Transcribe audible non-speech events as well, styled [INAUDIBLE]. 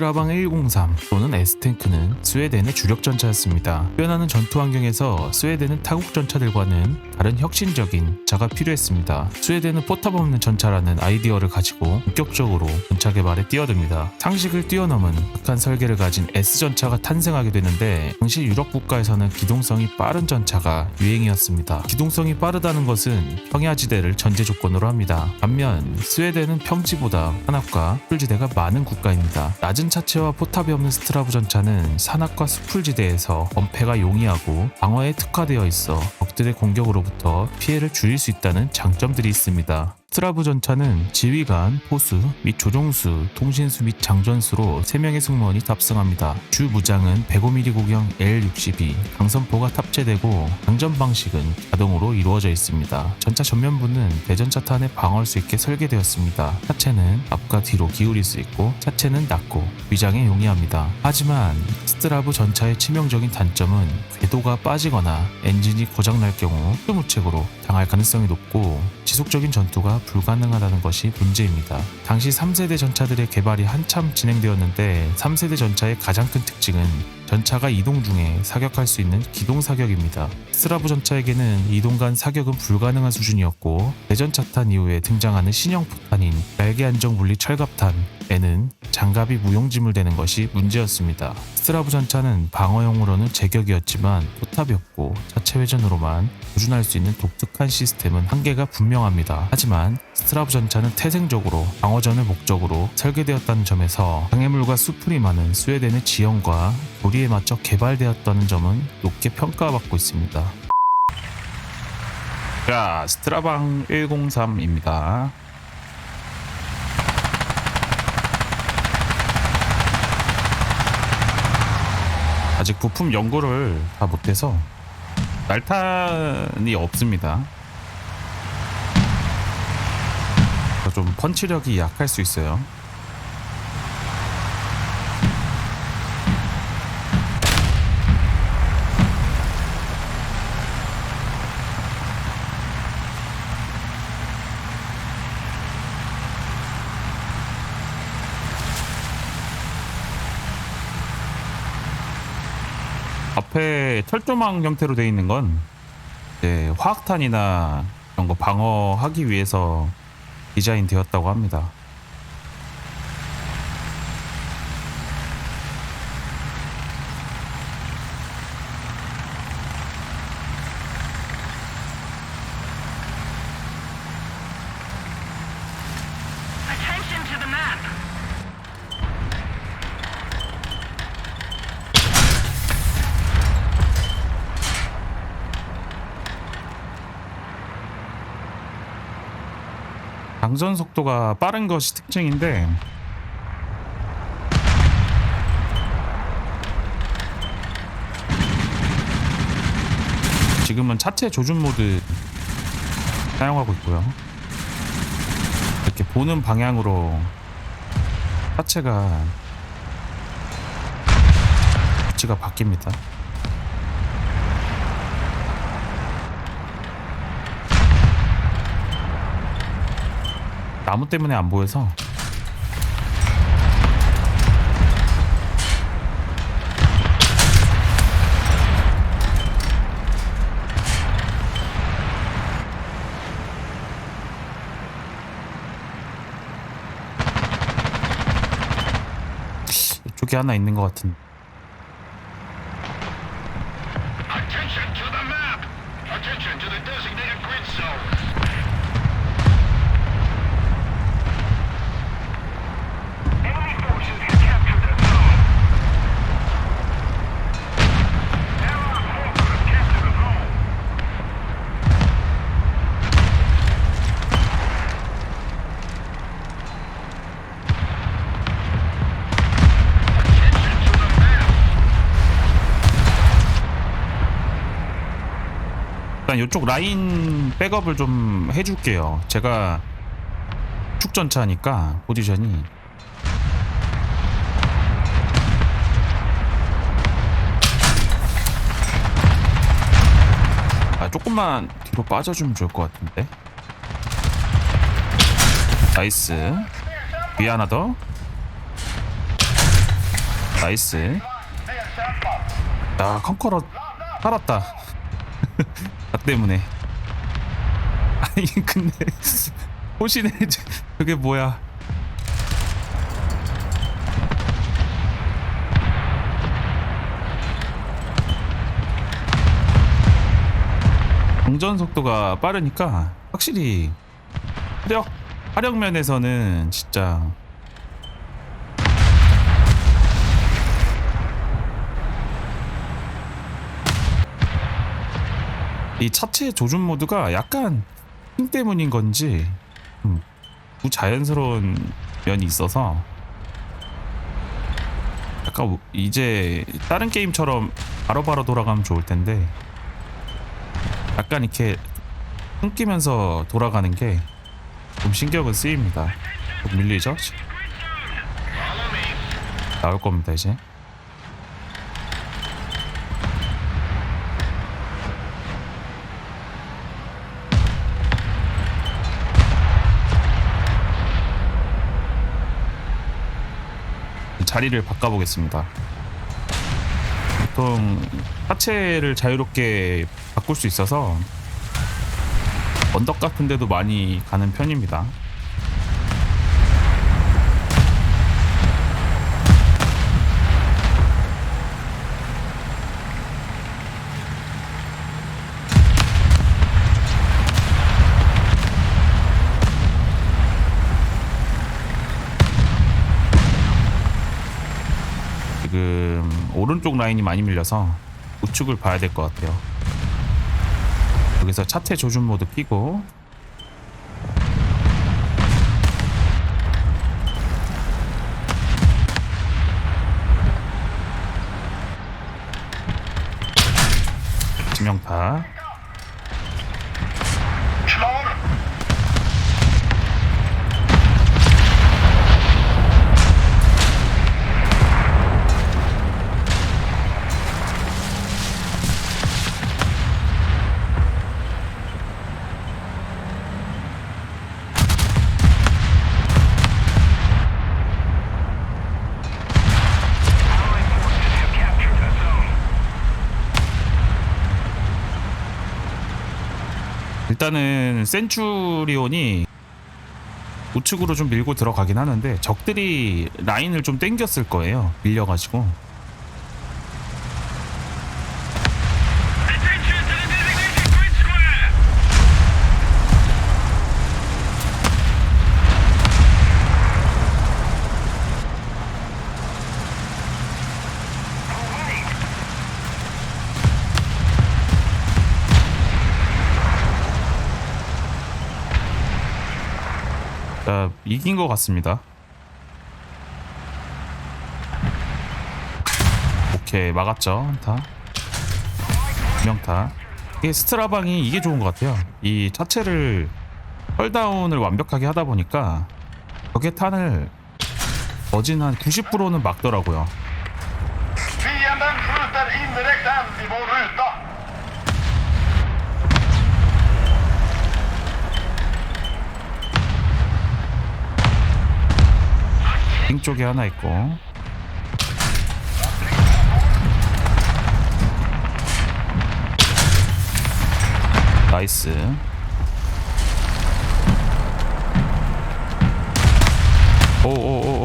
스트라방 103 또는 S탱크는 스웨덴의 주력 전차였습니다. 뛰어나는 전투 환경에서 스웨덴은 타국 전차들과는 다른 혁신적인 자가 필요했습니다. 스웨덴은 포탑 없는 전차라는 아이디어를 가지고 본격적으로 전차 개발에 뛰어듭니다. 상식을 뛰어넘은 극한 설계를 가진 S 전차가 탄생하게 되는데 당시 유럽 국가에서는 기동성이 빠른 전차가 유행이었습니다. 기동성이 빠르다는 것은 평야지대를 전제 조건으로 합니다. 반면 스웨덴은 평지보다 산악과 풀지대가 많은 국가입니다. 낮은 차체와 포탑이 없는 스트라브 전차는 산악과 수풀지대에서 엄폐가 용이하고 방어에 특화되어 있어 적들의 공격으로부터 피해를 줄일 수 있다는 장점들이 있습니다. 스트라브 전차는 지휘관, 포수 및 조종수, 통신수 및 장전수로 3명의 승무원이 탑승합니다. 주 무장은 105mm 구경 L62 강선포가 탑재되고 장전 방식은 자동으로 이루어져 있습니다. 전차 전면부는 대전차탄에 방어할 수 있게 설계되었습니다. 차체는 앞과 뒤로 기울일 수 있고 차체는 낮고 위장에 용이합니다. 하지만 스트라브 전차의 치명적인 단점은 궤도가 빠지거나 엔진이 고장날 경우 수무책으로 당할 가능성이 높고 지속적인 전투가 불가능하다는 것이 문제입니다. 당시 3세대 전차들의 개발이 한참 진행되었는데 3세대 전차의 가장 큰 특징은 전차가 이동 중에 사격할 수 있는 기동 사격입니다. 스라브 전차에게는 이동 간 사격은 불가능한 수준이었고 대전차탄 이후에 등장하는 신형 포탄인 날개 안정 분리 철갑탄에는 장갑이 무용지물 되는 것이 문제였습니다. 스트라브 전차는 방어용으로는 제격이었지만 포탑이 없고 자체 회전으로만 조준할 수 있는 독특한 시스템은 한계가 분명합니다. 하지만 스트라브 전차는 태생적으로 방어전을 목적으로 설계되었다는 점에서 장애물과 수풀이 많은 스웨덴의 지형과 도리에 맞춰 개발되었다는 점은 높게 평가받고 있습니다. 자, 스트라방 103입니다. 아직 부품 연구를 다 못해서 날탄이 없습니다. 좀 펀치력이 약할 수 있어요. 앞에 철조망 형태로 되어 있는 건 이제 화학탄이나 이런 거 방어하기 위해서 디자인 되었다고 합니다. 장전 속도가 빠른 것이 특징인데 지금은 차체 조준 모드 사용하고 있고요. 이렇게 보는 방향으로 차체가 위치가 바뀝니다. 나무 때문에 안 보여서 이쪽에 하나 있는 것 같은 Attention to the map. Attention to the designated grid zone. Enemy forces have captured the zone. Airlock Hawker have captured the zone. Attention to the map. 일단 이쪽 라인 백업을 좀 해줄게요. 제가 축전차니까 포지션이 아 조금만 뒤로 빠져주면 좋을 것 같은데. 나이스. 위에 하나 더. 나이스 야 컨커러 살았다 나 [LAUGHS] 때문에. [LAUGHS] 아니 근데 [LAUGHS] 호신의 저게 뭐야? 공전 속도가 빠르니까 확실히 화력 화력 면에서는 진짜 이 차체 조준 모드가 약간 힘 때문인 건지 음, 자연스러운 면이 있어서 약간 이제 다른 게임처럼 바로 바로 돌아가면 좋을 텐데 약간 이렇게 끊기면서 돌아가는 게 좀 신경은 쓰입니다. 좀 밀리죠? 나올 겁니다 이제. 자리를 바꿔보겠습니다. 보통 하체를 자유롭게 바꿀 수 있어서 언덕 같은 데도 많이 가는 편입니다. 지금 오른쪽 라인이 많이 밀려서 우측을 봐야 될 것 같아요. 여기서 차체 조준 모드 끼고 지명타 일단은 센츄리온이 우측으로 좀 밀고 들어가긴 하는데 적들이 라인을 좀 땡겼을 거예요. 밀려가지고 Attention to the designated grid square. 자 이긴 것 같습니다. 오케이 막았죠 한타. 명타. 이게 스트라방이 이게 좋은 것 같아요. 이 차체를 펄다운을 완벽하게 하다 보니까 적의 탄을 거진 한 90%는 막더라고요. 빙 쪽에 하나 있고. 나이스. 오오오오오